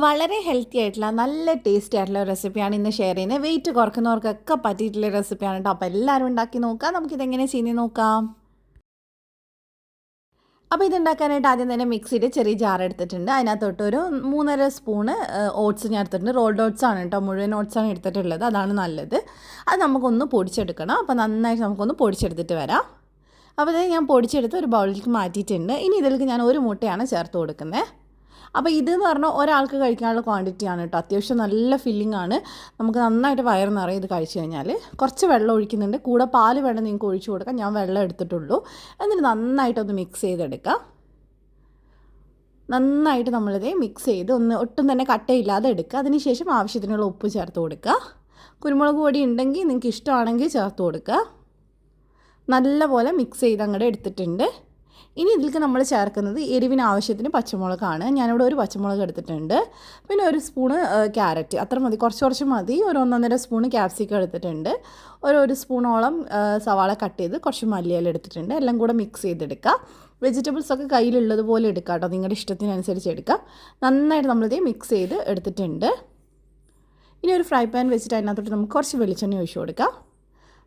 വളരെ ഹെൽത്തി ആയിട്ടുള്ള നല്ല ടേസ്റ്റി ആയിട്ടുള്ള റെസിപ്പിയാണ് ഇന്ന് ഷെയർ ചെയ്യുന്നത്. വെയിറ്റ് കുറക്കുന്നവർക്കൊക്കെ പറ്റിയിട്ടുള്ള റെസിപ്പിയാണ് കേട്ടോ അപ്പോൾ എല്ലാവരും ഉണ്ടാക്കി നോക്കാം. നമുക്കിതെങ്ങനെ ചെയ്ത് നോക്കാം. അപ്പോൾ ഇതുണ്ടാക്കാനായിട്ട് ആദ്യം തന്നെ മിക്സിയുടെ ചെറിയ ജാർ എടുത്തിട്ടുണ്ട്. അതിനകത്തോട്ട് ഒരു മൂന്നര സ്പൂണ് ഓട്സ് ഞാൻ എടുത്തിട്ടുണ്ട്. റോൾഡ് ഓട്സ് ആണ് കേട്ടോ മുഴുവൻ ഓട്സ് ആണ് എടുത്തിട്ടുള്ളത്. അതാണ് നല്ലത്. അത് നമുക്കൊന്ന് പൊടിച്ചെടുക്കണം. അപ്പോൾ നന്നായിട്ട് നമുക്കൊന്ന് പൊടിച്ചെടുത്തിട്ട് വരാം. അപ്പോൾ ഇത് ഞാൻ പൊടിച്ചെടുത്ത് ഒരു ബൗളിലേക്ക് മാറ്റിയിട്ടുണ്ട്. ഇനി ഇതിലേക്ക് ഞാൻ ഒരു മുട്ടയാണ് ചേർത്ത് കൊടുക്കുന്നത്. അപ്പോൾ ഇത് എന്ന് പറഞ്ഞാൽ ഒരാൾക്ക് കഴിക്കാനുള്ള ക്വാണ്ടിറ്റിയാണ് കേട്ടോ അത്യാവശ്യം നല്ല ഫില്ലിംഗ് ആണ്. നമുക്ക് നന്നായിട്ട് വയറ് നിറയെ ഇത് കഴിച്ചു കഴിഞ്ഞാൽ കുറച്ച് വെള്ളം ഒഴിക്കുന്നുണ്ട്. കൂടെ പാൽ വേണം നിങ്ങൾക്ക് ഒഴിച്ചു കൊടുക്കാം. ഞാൻ വെള്ളം എടുത്തിട്ടുള്ളൂ. എന്നിട്ട് നന്നായിട്ടൊന്ന് മിക്സ് ചെയ്തെടുക്കാം. നന്നായിട്ട് നമ്മളിത് മിക്സ് ചെയ്ത് ഒന്ന് ഒട്ടും തന്നെ കട്ടയില്ലാതെ എടുക്കുക. അതിനുശേഷം ആവശ്യത്തിനുള്ള ഉപ്പ് ചേർത്ത് കൊടുക്കുക. കുരുമുളക് പൊടി ഉണ്ടെങ്കിൽ നിങ്ങൾക്ക് ഇഷ്ടമാണെങ്കിൽ ചേർത്ത് കൊടുക്കുക. നല്ലപോലെ മിക്സ് ചെയ്ത് അങ്ങോട്ട് എടുത്തിട്ടുണ്ട്. ഇനി ഇതിലേക്ക് നമ്മൾ ചേർക്കുന്നത് എരിവിന് ആവശ്യത്തിന് പച്ചമുളകാണ്. ഞാനിവിടെ ഒരു പച്ചമുളക് എടുത്തിട്ടുണ്ട്. പിന്നെ ഒരു സ്പൂണ് ക്യാരറ്റ്. അത്ര മതി. കുറച്ച് കുറച്ച് മതി. ഒരു ഒന്നൊന്നര സ്പൂണ് ക്യാപ്സിക്കം എടുത്തിട്ടുണ്ട്. ഒരു ഒരു സ്പൂണോളം സവാള കട്ട് ചെയ്ത് കുറച്ച് മല്ലിയില എടുത്തിട്ടുണ്ട്. എല്ലാം കൂടെ മിക്സ് ചെയ്തെടുക്കുക വെജിറ്റബിൾസ് ഒക്കെ കയ്യിലുള്ളതുപോലെ എടുക്കുക കേട്ടോ. നിങ്ങളുടെ ഇഷ്ടത്തിനനുസരിച്ച് എടുക്കുക നന്നായിട്ട് നമ്മളിത് മിക്സ് ചെയ്ത് എടുത്തിട്ടുണ്ട്. ഇനി ഒരു ഫ്രൈ പാൻ വെച്ചിട്ട് അതിനകത്തോട്ട് നമുക്ക് കുറച്ച് വെളിച്ചെണ്ണ ഒഴിച്ചു കൊടുക്കാം.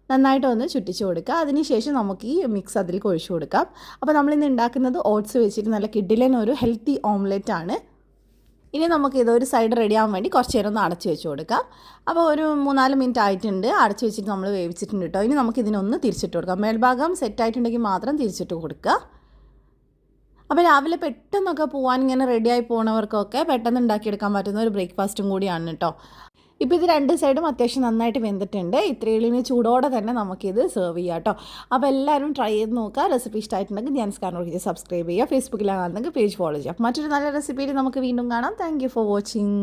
നന്നായിട്ട് ഒന്ന് ചുറ്റിച്ച് കൊടുക്കുക. അതിനുശേഷം നമുക്ക് ഈ മിക്സ് അതിൽ ഒഴിച്ചു കൊടുക്കാം. അപ്പോൾ നമ്മളിന്ന് ഉണ്ടാക്കുന്നത് ഓട്സ് വെച്ചിട്ട് നല്ല കിഡിലൻ ഒരു ഹെൽത്തി ഓംലെറ്റ് ആണ്. ഇനി നമുക്ക് ഇതൊരു സൈഡ് റെഡി ആവാൻ വേണ്ടി കുറച്ച് നേരം ഒന്ന് അടച്ച് വെച്ച് കൊടുക്കാം. അപ്പോൾ ഒരു മൂന്നാൽ മിനിറ്റ് ആയിട്ടുണ്ട്. അടച്ച് വെച്ചിട്ട് നമ്മൾ വേവിച്ചിട്ടുണ്ട് കേട്ടോ. ഇനി നമുക്ക് ഇതിനൊന്ന് തിരിച്ചിട്ട് കൊടുക്കാം. മേൽഭാഗം സെറ്റ് ആയിട്ടുണ്ടെങ്കിൽ മാത്രം തിരിച്ചിട്ട് കൊടുക്കുക. അപ്പോൾ രാവിലെ പെട്ടെന്നൊക്കെ പോകാൻ ഇങ്ങനെ റെഡിയായി പോണവർക്കൊക്കെ പെട്ടെന്ന് ഉണ്ടാക്കിയെടുക്കാൻ പറ്റുന്ന ഒരു ബ്രേക്ക്ഫാസ്റ്റും കൂടിയാണ് കേട്ടോ. ഇപ്പോൾ ഇത് രണ്ട് സൈഡും അത്യാവശ്യം നന്നായിട്ട് വെന്തിട്ടുണ്ട്. ഇത്രയും ചൂടോടെ തന്നെ നമുക്കിത് സെർവ് ചെയ്യാം കേട്ടോ അപ്പോൾ എല്ലാവരും ട്രൈ ചെയ്ത് നോക്കുക റെസിപ്പി ഇഷ്ടമായിട്ടുണ്ടെങ്കിൽ ഞാൻ സ്കാനോട് സബ്സ്ക്രൈബ് ചെയ്യുക. ഫേസ്ബുക്കിലാണെന്നെങ്കിൽ പേജ് ഫോളോ ചെയ്യാം മറ്റൊരു നല്ല റെസിപ്പിയിൽ നമുക്ക് വീണ്ടും കാണാം. Thank for watching